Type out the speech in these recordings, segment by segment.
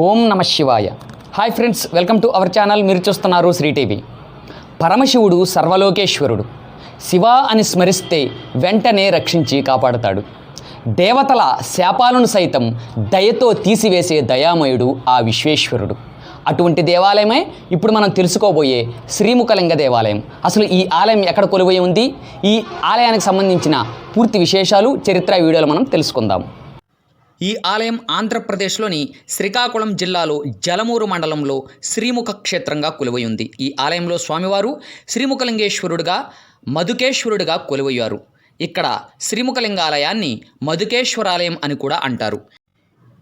ఓం నమ శివాయ. Hi friends welcome to our channel మీరు చూస్తున్నారు శ్రీటీవీ పరమశివుడు సర్వలోకేశ్వరుడు. శివ అని స్మరిస్తే వెంటనే రక్షించి కాపాడతాడు. దేవతల శాపాలను సైతం దయతో తీసివేసే దయామయుడు ఆ విశ్వేశ్వరుడు. అటువంటి దేవాలయమే ఇప్పుడు మనం తెలుసుకోబోయే శ్రీముఖలింగ దేవాలయం. అసలు ఈ ఆలయం ఎక్కడ కొలువై ఉంది? ఈ ఆలయానికి సంబంధించిన పూర్తి విశేషాలు చరిత్ర వీడియోలు మనం తెలుసుకుందాం. ఈ ఆలయం ఆంధ్రప్రదేశ్లోని శ్రీకాకుళం జిల్లాలో జలమూరు మండలంలో శ్రీముఖ క్షేత్రంగా కొలువై ఉంది. ఈ ఆలయంలో స్వామివారు శ్రీముఖలింగేశ్వరుడుగా మధుకేశ్వరుడుగా కొలువయ్యారు. ఇక్కడ శ్రీముఖలింగాలయాన్ని మధుకేశ్వరాలయం అని కూడా అంటారు.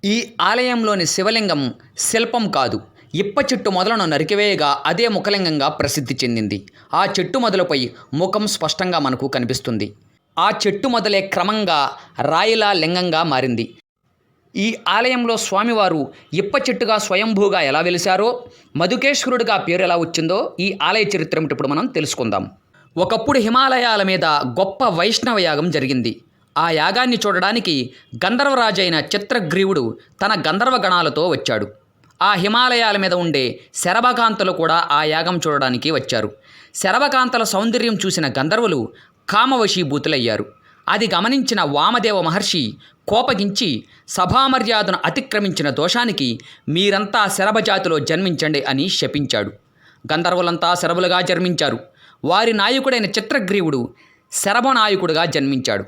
ఈ ఆలయంలోని శివలింగం శిల్పం కాదు. ఇప్ప చెట్టు మొదలను నరికివేయగా అదే ముఖలింగంగా ప్రసిద్ధి చెందింది. ఆ చెట్టు మొదలపై ముఖం స్పష్టంగా మనకు కనిపిస్తుంది. ఆ చెట్టు మొదలే క్రమంగా రాయిలా లింగంగా మారింది. ఈ ఆలయంలో స్వామివారు ఇప్ప చెట్టుగా స్వయంభూగా ఎలా వెలిశారో మధుకేశ్వరుడిగా పేరు ఎలా వచ్చిందో ఈ ఆలయ చరిత్ర ఇప్పుడు మనం తెలుసుకుందాం. ఒకప్పుడు హిమాలయాల మీద గొప్ప వైష్ణవ యాగం జరిగింది. ఆ యాగాన్ని చూడడానికి గంధర్వరాజైన చిత్రగ్రీవుడు తన గంధర్వ గణాలతో వచ్చాడు. ఆ హిమాలయాల మీద ఉండే శరభకాంతలు కూడా ఆ యాగం చూడడానికి వచ్చారు. శరభకాంతల సౌందర్యం చూసిన గంధర్వులు కామవశీభూతులయ్యారు. అది గమనించిన వామదేవ మహర్షి కోపగించి సభామర్యాదను అతిక్రమించిన దోషానికి మీరంతా శరభజాతిలో జన్మించండి అని శపించాడు. గంధర్వులంతా శరభులుగా జన్మించారు. వారి నాయకుడైన చిత్రగ్రీవుడు శరభనాయకుడుగా జన్మించాడు.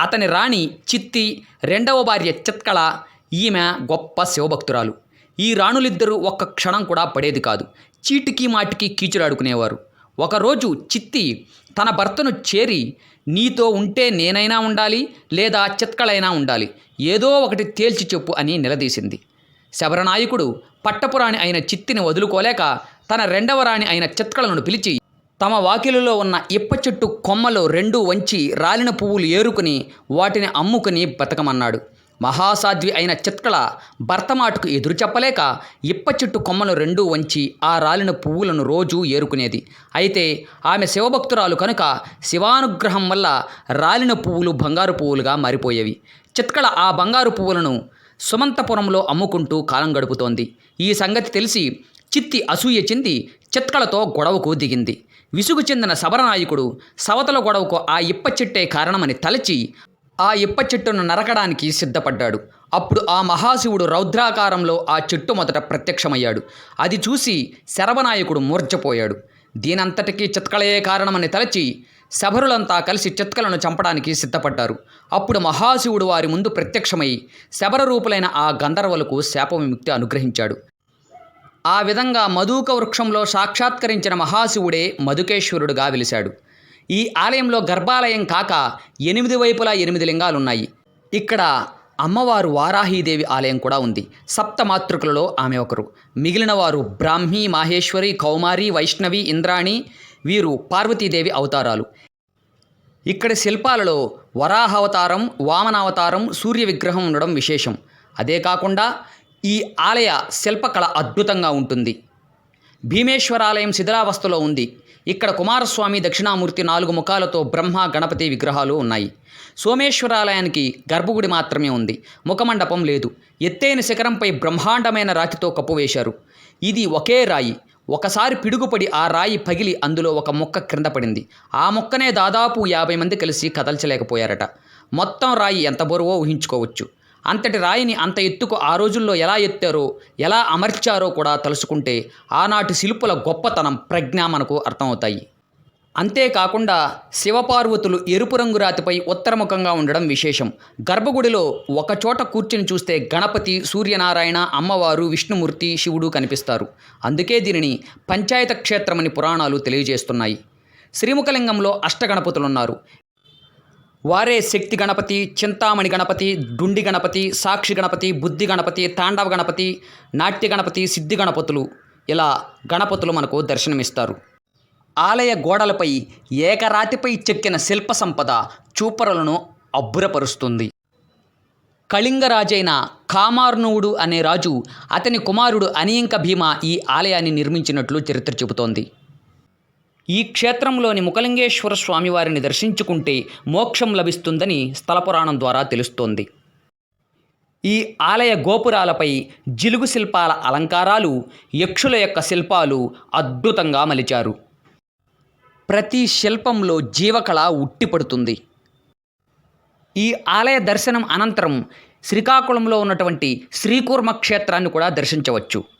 అతని రాణి చిత్తి రెండవ భార్య చిత్కళ ఈమె గొప్ప శివభక్తురాలు. ఈ రాణులిద్దరూ ఒక్క క్షణం కూడా పడేది కాదు. చీటికి మాటికి కీచులాడుకునేవారు. ఒకరోజు చిత్తి తన భర్తను చేరి నీతో ఉంటే నేనైనా ఉండాలి లేదా చిత్కళైనా ఉండాలి ఏదో ఒకటి తేల్చి చెప్పు అని నిలదీసింది. శబరనాయకుడు పట్టపురాణి అయిన చిత్తిని వదులుకోలేక తన రెండవ రాణి అయిన చిత్కళను పిలిచి తమ వాకిలిలో ఉన్న ఇప్ప చెట్టు కొమ్మలు రెండు వంచి రాలిన పువ్వులు ఏరుకుని వాటిని అమ్ముకుని బతకమన్నాడు. మహాసాధ్వి అయిన చిత్కళ భర్తమాటకు ఎదురు చెప్పలేక ఇప్ప చెట్టు కొమ్మలు రెండూ వంచి ఆ రాలిన పువ్వులను రోజూ ఏరుకునేది. అయితే ఆమె శివభక్తురాలు కనుక శివానుగ్రహం వల్ల రాలిన పువ్వులు బంగారు పువ్వులుగా మారిపోయేవి. చిత్కళ ఆ బంగారు పువ్వులను సుమంతపురంలో అమ్ముకుంటూ కాలం గడుపుతోంది. ఈ సంగతి తెలిసి చిత్తి అసూయ చెంది చిత్కళతో గొడవకు దిగింది. విసుగు చెందిన సబరనాయకుడు సవతల గొడవకు ఆ ఇప్ప చెట్టే కారణమని తలచి ఆ ఇప్ప చెట్టును నరకడానికి సిద్ధపడ్డాడు. అప్పుడు ఆ మహాశివుడు రౌద్రాకారంలో ఆ చెట్టు మొదట ప్రత్యక్షమయ్యాడు. అది చూసి శరవనాయకుడు మూర్ఛపోయాడు. దీనంతటికీ చిత్కళయే కారణమని తలచి శబరులంతా కలిసి చిత్కలను చంపడానికి సిద్ధపడ్డారు. అప్పుడు మహాశివుడు వారి ముందు ప్రత్యక్షమై శబర రూపులైన ఆ గంధర్వులకు శాప విముక్తి అనుగ్రహించాడు. ఆ విధంగా మధుక వృక్షంలో సాక్షాత్కరించిన మహాశివుడే మధుకేశ్వరుడుగా వెలిశాడు. ఈ ఆలయంలో గర్భాలయం కాక ఎనిమిది వైపులా ఎనిమిది లింగాలున్నాయి. ఇక్కడ అమ్మవారు వారాహీదేవి ఆలయం కూడా ఉంది. సప్త మాతృకులలో ఆమె ఒకరు. మిగిలిన వారు బ్రాహ్మి మాహేశ్వరి కౌమారి వైష్ణవి ఇంద్రాణి వీరు పార్వతీదేవి అవతారాలు. ఇక్కడ శిల్పాలలో వరాహావతారం వామనావతారం సూర్య విగ్రహం ఉండడం విశేషం. అదే కాకుండా ఈ ఆలయ శిల్పకళ అద్భుతంగా ఉంటుంది. భీమేశ్వరాలయం శిథిలావస్థలో ఉంది. ఇక్కడ కుమారస్వామి దక్షిణామూర్తి నాలుగు ముఖాలతో బ్రహ్మ గణపతి విగ్రహాలు ఉన్నాయి. సోమేశ్వరాలయానికి గర్భగుడి మాత్రమే ఉంది. ముఖమండపం లేదు. ఎత్తైన శిఖరంపై బ్రహ్మాండమైన రాతితో కప్పువేశారు ఇది ఒకే రాయి. ఒకసారి పిడుగుపడి ఆ రాయి పగిలి అందులో ఒక మొక్క క్రింద పడింది. ఆ మొక్కనే దాదాపు యాభై మంది కలిసి కదల్చలేకపోయారట. మొత్తం రాయి ఎంత బరువో ఊహించుకోవచ్చు. అంతటి రాయిని అంత ఎత్తుకు ఆ రోజుల్లో ఎలా ఎత్తారో ఎలా అమర్చారో కూడా తలుసుకుంటే ఆనాటి శిల్పుల గొప్పతనం ప్రజ్ఞ మనకు అర్థమవుతాయి. అంతేకాకుండా శివపార్వతులు ఎరుపు రంగు రాతిపై ఉత్తరముఖంగా ఉండడం విశేషం. గర్భగుడిలో ఒకచోట కూర్చుని చూస్తే గణపతి సూర్యనారాయణ అమ్మవారు విష్ణుమూర్తి శివుడు కనిపిస్తారు. అందుకే దీనిని పంచాయత క్షేత్రమని పురాణాలు తెలియజేస్తున్నాయి. శ్రీముఖలింగంలో అష్టగణపతులున్నారు. వారే శక్తి గణపతి చింతామణి గణపతి డుండి గణపతి సాక్షి గణపతి బుద్ధి గణపతి తాండవ గణపతి నాట్య గణపతి సిద్ధి గణపతులు. ఇలా గణపతులు మనకు దర్శనమిస్తారు. ఆలయ గోడలపై ఏకరాతిపై చెక్కిన శిల్ప సంపద చూపరులను అబ్బురపరుస్తుంది. కళింగరాజైన కామార్ణువుడు అనే రాజు అతని కుమారుడు అనియంక భీమ ఈ ఆలయాన్ని నిర్మించినట్లు చరిత్ర చెబుతోంది. ఈ క్షేత్రంలోని ముఖలింగేశ్వర స్వామివారిని దర్శించుకుంటే మోక్షం లభిస్తుందని స్థలపురాణం ద్వారా తెలుస్తోంది. ఈ ఆలయ గోపురాలపై జిలుగు శిల్పాల అలంకారాలు యక్షుల యొక్క శిల్పాలు అద్భుతంగా మలిచారు. ప్రతి శిల్పంలో జీవకళ ఉట్టిపడుతుంది ఈ ఆలయ దర్శనం అనంతరం శ్రీకాకుళంలో ఉన్నటువంటి శ్రీకూర్మ క్షేత్రాన్ని కూడా దర్శించవచ్చు.